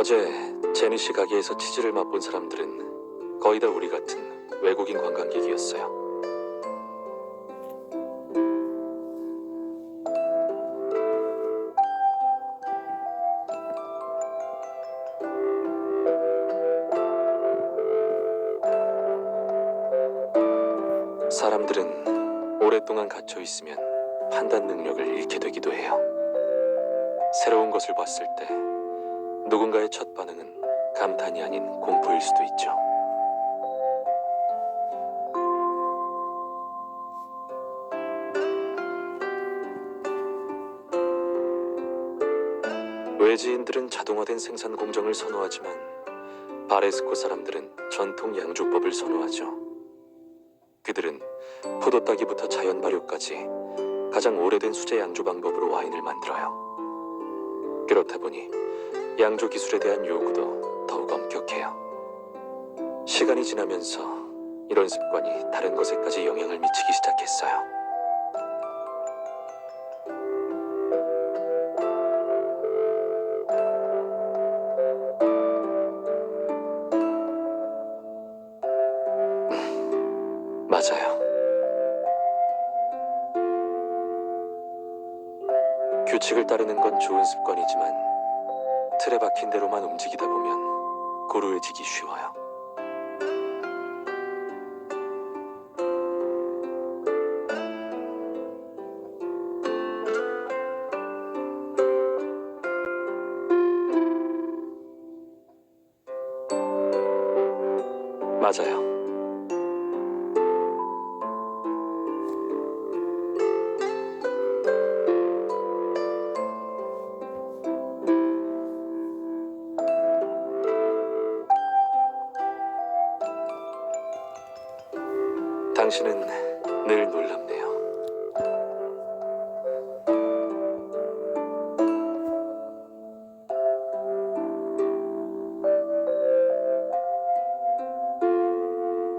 어제 제니 씨 가게에서 치즈를 맛본 사람들은 거의 다 우리 같은 외국인 관광객이었어요. 사람들은 오랫동안 갇혀 있으면 판단 능력을 잃게 되기도 해요. 새로운 것을 봤을 때 누군가의 첫 반응은 감탄이 아닌 공포일 수도 있죠. 외지인들은 자동화된 생산 공정을 선호하지만 바레스코 사람들은 전통 양조법을 선호하죠. 그들은 포도 따기부터 자연 발효까지 가장 오래된 수제 양조 방법으로 와인을 만들어요. 그렇다 보니 양조 기술에 대한 요구도 더욱 엄격해요. 시간이 지나면서 이런 습관이 다른 것에까지 영향을 미치기 시작했어요. 맞아요. 규칙을 따르는 건 좋은 습관이지만 틀에 박힌 대로만 움직이다 보면 고루해지기 쉬워요. 맞아요. 당신은 늘 놀랍네요.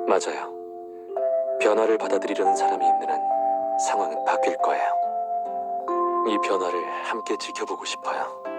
맞아요. 변화를 받아들이려는 사람이 있는 한 상황은 바뀔 거예요. 이 변화를 함께 지켜보고 싶어요.